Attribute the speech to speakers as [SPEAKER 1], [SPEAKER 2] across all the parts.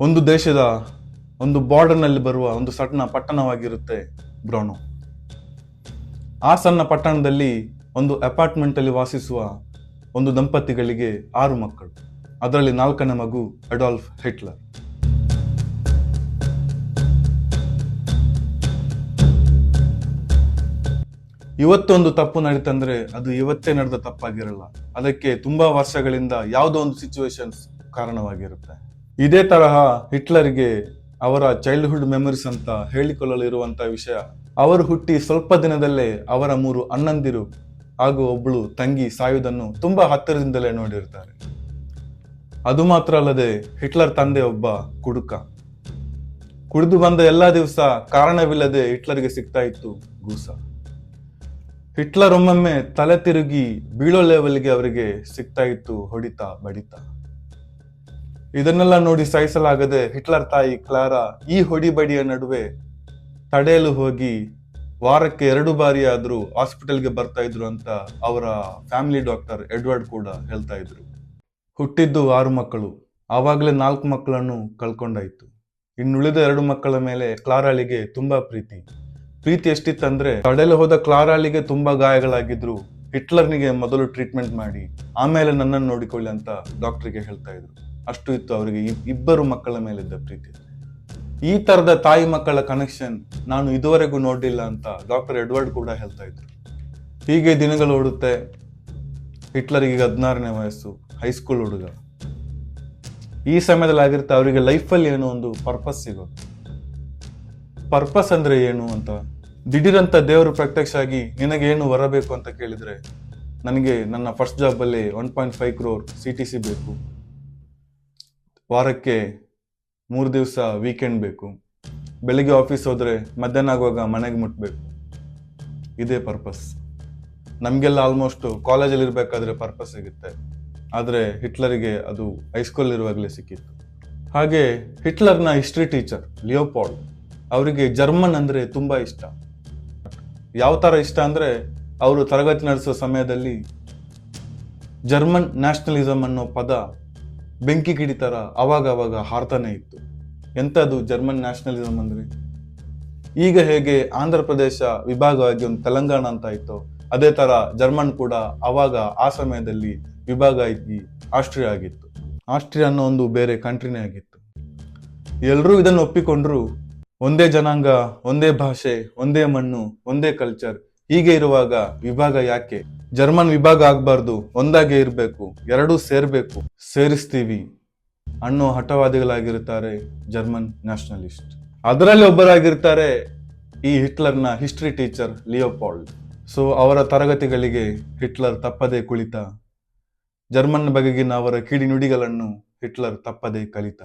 [SPEAKER 1] ಒಂದು ದೇಶದ ಒಂದು ಬಾರ್ಡರ್ನಲ್ಲಿ ಬರುವ ಒಂದು ಸಣ್ಣ ಪಟ್ಟಣವಾಗಿರುತ್ತೆ ಬ್ರೋನೋ. ಆ ಸಣ್ಣ ಪಟ್ಟಣದಲ್ಲಿ ಒಂದು ಅಪಾರ್ಟ್ಮೆಂಟ್ ಅಲ್ಲಿ ವಾಸಿಸುವ ಒಂದು ದಂಪತಿಗಳಿಗೆ ಆರು ಮಕ್ಕಳು. ಅದರಲ್ಲಿ ನಾಲ್ಕನೇ ಮಗು ಅಡಾಲ್ಫ್ ಹಿಟ್ಲರ್ ಇವತ್ತೊಂದು ತಪ್ಪು ನಡೀತಂದ್ರೆ ಅದು ಇವತ್ತೇ ನಡೆದ ತಪ್ಪಾಗಿರಲ್ಲ. ಅದಕ್ಕೆ ತುಂಬಾ ವರ್ಷಗಳಿಂದ ಯಾವುದೋ ಒಂದು ಸಿಚುವೇಶನ್ಸ್ ಕಾರಣವಾಗಿರುತ್ತೆ. ಇದೇ ತರಹ ಹಿಟ್ಲರ್ಗೆ ಅವರ ಚೈಲ್ಡ್ಹುಡ್ ಮೆಮೊರೀಸ್ ಅಂತ ಹೇಳಿಕೊಳ್ಳಲು ಇರುವಂತ ವಿಷಯ. ಅವರು ಹುಟ್ಟಿ ಸ್ವಲ್ಪ ದಿನದಲ್ಲೇ ಅವರ ಮೂರು ಅಣ್ಣಂದಿರು ಹಾಗೂ ಒಬ್ಬಳು ತಂಗಿ ಸಾಯುವುದನ್ನು ತುಂಬಾ ಹತ್ತಿರದಿಂದಲೇ ನೋಡಿರ್ತಾರೆ ಅದು ಮಾತ್ರ ಅಲ್ಲದೆ ಹಿಟ್ಲರ್ ತಂದೆ ಒಬ್ಬ ಕುಡುಕ. ಕುಡಿದು ಬಂದ ಎಲ್ಲಾ ದಿವಸ ಕಾರಣವಿಲ್ಲದೆ ಹಿಟ್ಲರ್ಗೆ ಸಿಗ್ತಾ ಇತ್ತು ಗೂಸ. ಹಿಟ್ಲರ್ ಒಮ್ಮೊಮ್ಮೆ ತಲೆ ತಿರುಗಿ ಬೀಳೋ ಲೆವೆಲ್ಗೆ ಅವರಿಗೆ ಸಿಗ್ತಾ ಇತ್ತು ಹೊಡಿತ ಬಡಿತ. ಇದನ್ನೆಲ್ಲ ನೋಡಿ ಸಹಿಸಲಾಗದೆ ಹಿಟ್ಲರ್ ತಾಯಿ ಕ್ಲಾರಾ ಈ ಹೊಡಿಬಡಿಯ ನಡುವೆ ತಡೆಯಲು ಹೋಗಿ ವಾರಕ್ಕೆ ಎರಡು ಬಾರಿ ಆದರೂ ಹಾಸ್ಪಿಟಲ್ಗೆ ಬರ್ತಾ ಇದ್ರು ಅಂತ ಅವರ ಫ್ಯಾಮಿಲಿ ಡಾಕ್ಟರ್ ಎಡ್ವರ್ಡ್ ಕೂಡ ಹೇಳ್ತಾ ಇದ್ರು. ಹುಟ್ಟಿದ್ದು ಆರು ಮಕ್ಕಳು. ಆವಾಗಲೇ ನಾಲ್ಕು ಮಕ್ಕಳನ್ನು ಕಳ್ಕೊಂಡಾಯ್ತು. ಇನ್ನುಳಿದ ಎರಡು ಮಕ್ಕಳ ಮೇಲೆ ಕ್ಲಾರಾಳಿಗೆ ತುಂಬಾ ಪ್ರೀತಿ. ಪ್ರೀತಿ ಎಷ್ಟಿತ್ತಂದ್ರೆ ತಡೆಯಲು ಹೋದ ಕ್ಲಾರಾಳಿಗೆ ತುಂಬಾ ಗಾಯಗಳಾಗಿದ್ರು. ಹಿಟ್ಲರ್ನಿಗೆ ಮೊದಲು ಟ್ರೀಟ್ಮೆಂಟ್ ಮಾಡಿ, ಆಮೇಲೆ ನನ್ನನ್ನು ನೋಡಿಕೊಳ್ಳಿ ಅಂತ ಡಾಕ್ಟರ್ಗೆ ಹೇಳ್ತಾ ಇದ್ರು. ಅಷ್ಟು ಇತ್ತು ಅವರಿಗೆ. ಇಬ್ಬರು ಮಕ್ಕಳ ಮೇಲಿದ್ದ ಪ್ರೀತಿ. ಈ ತರದ ತಾಯಿ ಮಕ್ಕಳ ಕನೆಕ್ಷನ್ ನಾನು ಇದುವರೆಗೂ ನೋಡಿಲ್ಲ ಅಂತ ಡಾಕ್ಟರ್ ಎಡ್ವರ್ಡ್ ಕೂಡ ಹೇಳ್ತಾ ಇದ್ರು. ಹೀಗೆ ದಿನಗಳು ಓಡುತ್ತೆ. ಹಿಟ್ಲರಿಗೆ ಹದಿನಾರನೇ ವಯಸ್ಸು ಹೈಸ್ಕೂಲ್ ಹುಡುಗ. ಈ ಸಮಯದಲ್ಲಿ ಆಗಿರುತ್ತೆ ಅವರಿಗೆ ಲೈಫಲ್ಲಿ ಏನೋ ಒಂದು ಪರ್ಪಸ್ ಸಿಗೋದು ಪರ್ಪಸ್ ಅಂದ್ರೆ ಏನು ಅಂತ. ದಿಢೀರಂತ ದೇವರು ಪ್ರತ್ಯಕ್ಷ ಆಗಿ ನಿನಗೆ ಏನು ಬರಬೇಕು ಅಂತ ಕೇಳಿದ್ರೆ, ನನಗೆ ನನ್ನ first ಜಾಬಲ್ಲಿ one point five crore C T C ಬೇಕು. ವಾರಕ್ಕೆ ಮೂರು ದಿವಸ ವೀಕೆಂಡ್ ಬೇಕು. ಬೆಳಿಗ್ಗೆ ಆಫೀಸ್ ಹೋದರೆ ಮಧ್ಯಾಹ್ನ ಆಗುವಾಗ ಮನೆಗೆ ಮುಟ್ಬೇಕು. ಇದೇ ಪರ್ಪಸ್ ನಮಗೆಲ್ಲ ಆಲ್ಮೋಸ್ಟು ಕಾಲೇಜಲ್ಲಿ ಇರಬೇಕಾದ್ರೆ ಪರ್ಪಸ್ ಸಿಗುತ್ತೆ. ಆದರೆ ಹಿಟ್ಲರಿಗೆ ಅದು ಹೈಸ್ಕೂಲ್ ಇರುವಾಗಲೇ ಸಿಕ್ಕಿತ್ತು. ಹಾಗೆ ಹಿಟ್ಲರ್ನ ಹಿಸ್ಟ್ರಿ ಟೀಚರ್ ಲಿಯೋಪಾಲ್ಡ್ ಅವರಿಗೆ ಜರ್ಮನ್ ಅಂದರೆ ತುಂಬ ಇಷ್ಟ. ಯಾವ ಥರ ಇಷ್ಟ ಅಂದರೆ ಅವರು ತರಗತಿ ನಡೆಸೋ ಸಮಯದಲ್ಲಿ ಜರ್ಮನ್ ನ್ಯಾಷನಲಿಸಮ್ ಅನ್ನೋ ಪದ ಬೆಂಕಿ ಕಿಡಿ ಥರ ಅವಾಗ ಅವಾಗ ಹಾರ್ತಾನೆ ಇತ್ತು. ಎಂಥದ್ದು ಜರ್ಮನ್ ನ್ಯಾಷನಲಿಸಮ್ ಅಂದರೆ? ಈಗ ಹೇಗೆ ಆಂಧ್ರ ಪ್ರದೇಶ ವಿಭಾಗವಾಗಿ ಒಂದು ತೆಲಂಗಾಣ ಅಂತ ಇತ್ತು, ಅದೇ ತರ ಜರ್ಮನ್ ಕೂಡ ಅವಾಗ ಆ ಸಮಯದಲ್ಲಿ ವಿಭಾಗ ಆಗಿ ಆಸ್ಟ್ರಿಯಾ ಆಗಿತ್ತು. ಆಸ್ಟ್ರಿಯಾ ಅನ್ನೋ ಒಂದು ಬೇರೆ ಕಂಟ್ರಿನೇ ಆಗಿತ್ತು. ಎಲ್ಲರೂ ಇದನ್ನು ಒಪ್ಪಿಕೊಂಡ್ರು, ಒಂದೇ ಜನಾಂಗ, ಒಂದೇ ಭಾಷೆ, ಒಂದೇ ಮಣ್ಣು, ಒಂದೇ ಕಲ್ಚರ್ ಹೀಗೆ ಇರುವಾಗ ವಿಭಾಗ ಯಾಕೆ? ಜರ್ಮನ್ ವಿಭಾಗ ಆಗಬಾರ್ದು, ಒಂದಾಗೆ ಇರಬೇಕು, ಎರಡೂ ಸೇರ್ಬೇಕು, ಸೇರಿಸ್ತೀವಿ ಅನ್ನೋ ಹಠವಾದಿಗಳಾಗಿರುತ್ತಾರೆ ಜರ್ಮನ್ ನ್ಯಾಷನಲಿಸ್ಟ್. ಅದರಲ್ಲಿ ಒಬ್ಬರಾಗಿರ್ತಾರೆ ಈ ಹಿಟ್ಲರ್ನ ಹಿಸ್ಟ್ರಿ ಟೀಚರ್ ಲಿಯೋಪಾಲ್ಡ್. ಸೊ, ಅವರ ತರಗತಿಗಳಿಗೆ ಹಿಟ್ಲರ್ ತಪ್ಪದೇ ಕುಳಿತ. ಜರ್ಮನ್ ಬಗೆಗಿನ ಅವರ ನುಡಿಗಳನ್ನು ಹಿಟ್ಲರ್ ತಪ್ಪದೇ ಕಲಿತ.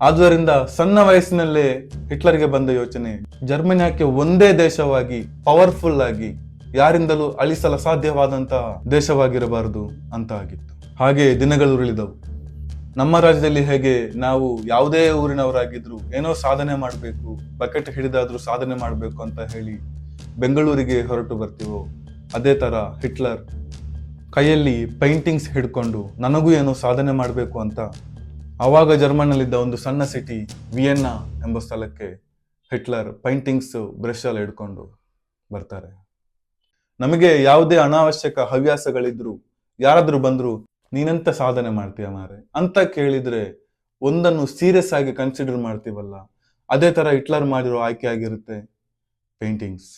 [SPEAKER 1] ಆದುದರಿಂದ ಸಣ್ಣ ವಯಸ್ಸಿನಲ್ಲೇ ಹಿಟ್ಲರ್ಗೆ ಬಂದ ಯೋಚನೆ ಜರ್ಮನಿ ಯಾಕೆ ಒಂದೇ ದೇಶವಾಗಿ ಪವರ್ಫುಲ್ ಆಗಿ ಯಾರಿಂದಲೂ ಅಳಿಸಲು ಸಾಧ್ಯವಾದಂಥ ದೇಶವಾಗಿರಬಾರದು ಅಂತ ಆಗಿತ್ತು. ಹಾಗೆ ದಿನಗಳು ಉರುಳಿದವು. ನಮ್ಮ ರಾಜ್ಯದಲ್ಲಿ ಹೇಗೆ ನಾವು ಯಾವುದೇ ಊರಿನವರಾಗಿದ್ರು ಏನೋ ಸಾಧನೆ ಮಾಡಬೇಕು, ಬಕೆಟ್ ಹಿಡಿದಾದ್ರೂ ಸಾಧನೆ ಮಾಡಬೇಕು ಅಂತ ಹೇಳಿ ಬೆಂಗಳೂರಿಗೆ ಹೊರಟು ಬರ್ತೀವೋ, ಅದೇ ತರ ಹಿಟ್ಲರ್ ಕೈಯಲ್ಲಿ ಪೈಂಟಿಂಗ್ಸ್ ಹಿಡ್ಕೊಂಡು ನನಗೂ ಏನೋ ಸಾಧನೆ ಮಾಡಬೇಕು ಅಂತ ಆವಾಗ ಜರ್ಮನ್ನಲ್ಲಿದ್ದ ಒಂದು ಸಣ್ಣ ಸಿಟಿ ವಿಯೆನ್ನಾ ಎಂಬ ಸ್ಥಳಕ್ಕೆ ಹಿಟ್ಲರ್ ಪೈಂಟಿಂಗ್ಸ್ ಬ್ರಷಲ್ಲಿ ಹಿಡ್ಕೊಂಡು ಬರ್ತಾರೆ. ನಮಗೆ ಯಾವುದೇ ಅನಾವಶ್ಯಕ ಹವ್ಯಾಸಗಳಿದ್ರು, ಯಾರಾದ್ರೂ ಬಂದ್ರು, ನೀನೆಂತ ಸಾಧನೆ ಮಾಡ್ತೀಯ ಮಾರೆ? ಅಂತ ಕೇಳಿದ್ರೆ ಒಂದನ್ನು ಸೀರಿಯಸ್ ಆಗಿ ಕನ್ಸಿಡರ್ ಮಾಡ್ತೀವಲ್ಲ? ಅದೇ ತರ ಹಿಟ್ಲರ್ ಮಾಡಿರೋ ಆಯ್ಕೆ ಆಗಿರುತ್ತೆ ಪೇಂಟಿಂಗ್ಸ್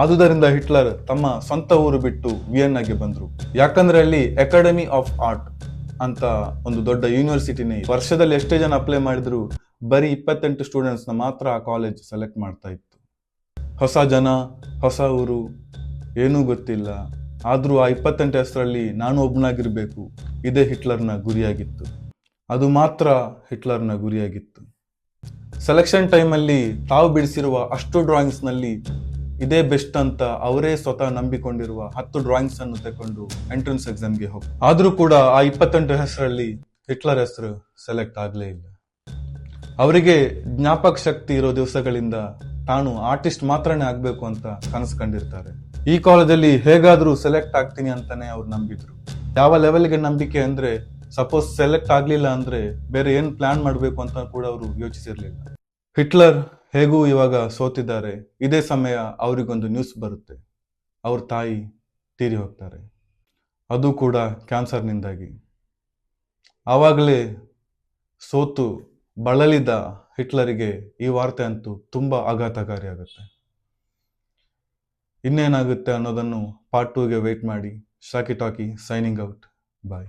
[SPEAKER 1] ಆದುದರಿಂದ ಹಿಟ್ಲರ್ ತಮ್ಮ ಸ್ವಂತ ಊರು ಬಿಟ್ಟು ವಿಯನ್ನಾಗೆ ಬಂದ್ರು. ಯಾಕಂದ್ರೆ ಅಲ್ಲಿ ಅಕಾಡೆಮಿ ಆಫ್ ಆರ್ಟ್ ಅಂತ ಒಂದು ದೊಡ್ಡ ಯೂನಿವರ್ಸಿಟಿನೇ ವರ್ಷದಲ್ಲಿ ಎಷ್ಟೇ ಜನ ಅಪ್ಲೈ ಮಾಡಿದ್ರು, ಬರೀ ಇಪ್ಪತ್ತೆಂಟು ಸ್ಟೂಡೆಂಟ್ಸ್ನ ಮಾತ್ರ ಆ ಕಾಲೇಜ್ ಸೆಲೆಕ್ಟ್ ಮಾಡ್ತಾ ಇತ್ತು. ಹೊಸ ಜನ, ಹೊಸ ಊರು ಏನೂ ಗೊತ್ತಿಲ್ಲ. ಆದರೂ ಆ ಇಪ್ಪತ್ತೆಂಟು ಹೆಸರಲ್ಲಿ ನಾನು ಒಬ್ಬನಾಗಿರಬೇಕು ಇದೇ ಹಿಟ್ಲರ್ನ ಗುರಿಯಾಗಿತ್ತು. ಅದು ಮಾತ್ರ ಹಿಟ್ಲರ್ನ ಗುರಿಯಾಗಿತ್ತು. ಸೆಲೆಕ್ಷನ್ ಟೈಮಲ್ಲಿ ತಾವು ಬಿಡಿಸಿರುವ ಅಷ್ಟು ಡ್ರಾಯಿಂಗ್ಸ್ನಲ್ಲಿ ಇದೇ ಬೆಸ್ಟ್ ಅಂತ ಅವರೇ ಸ್ವತಃ ನಂಬಿಕೊಂಡಿರುವ ಹತ್ತು ಡ್ರಾಯಿಂಗ್ಸ್ ಅನ್ನು ತಕೊಂಡು ಎಂಟ್ರೆನ್ಸ್ ಎಕ್ಸಾಮ್ಗೆ ಹೋಗಿ. ಆದರೂ ಕೂಡ ಆ ಇಪ್ಪತ್ತೆಂಟು ಹೆಸರಲ್ಲಿ ಹಿಟ್ಲರ್ ಹೆಸರು ಸೆಲೆಕ್ಟ್ ಆಗಲೇ ಇಲ್ಲ. ಅವರಿಗೆ ಜ್ಞಾಪಕ ಶಕ್ತಿ ಇರೋ ದಿವಸಗಳಿಂದ ತಾನು ಆರ್ಟಿಸ್ಟ್ ಮಾತ್ರನೇ ಆಗಬೇಕು ಅಂತ ಕನಸು ಕಂಡಿರ್ತಾರೆ ಈ ಕಾಲದಲ್ಲಿ ಹೇಗಾದ್ರೂ ಸೆಲೆಕ್ಟ್ ಆಗ್ತೀನಿ ಅಂತಾನೆ ಅವ್ರು ನಂಬಿದ್ರು. ಯಾವ ಲೆವೆಲ್ಗೆ ನಂಬಿಕೆ ಅಂದ್ರೆ ಸಪೋಸ್ ಸೆಲೆಕ್ಟ್ ಆಗಲಿಲ್ಲ ಅಂದರೆ ಬೇರೆ ಏನು ಪ್ಲಾನ್ ಮಾಡಬೇಕು ಅಂತ ಕೂಡ ಅವರು ಯೋಚಿಸಿರಲಿಲ್ಲ. ಹಿಟ್ಲರ್ ಹೇಗೂ ಇವಾಗ ಸೋತಿದ್ದಾರೆ. ಇದೇ ಸಮಯ ಅವರಿಗೊಂದು ನ್ಯೂಸ್ ಬರುತ್ತೆ. ಅವ್ರ ತಾಯಿ ತೀರಿ ಹೋಗ್ತಾರೆ. ಅದು ಕೂಡ ಕ್ಯಾನ್ಸರ್ನಿಂದಾಗಿ ಆವಾಗಲೇ ಸೋತು ಬಳಲಿದ ಹಿಟ್ಲರಿಗೆ ಈ ವಾರ್ತೆ ಅಂತೂ ತುಂಬ ಆಘಾತಕಾರಿಯಾಗುತ್ತೆ ಇನ್ನೇನಾಗುತ್ತೆ ಅನ್ನೋದನ್ನು ಪಾರ್ಟ್ ಟೂಗೆ ವೆಯ್ಟ್ ಮಾಡಿ ಶಾಕಿ ಟಾಕಿ ಸೈನಿಂಗ್ ಔಟ್ ಬಾಯ್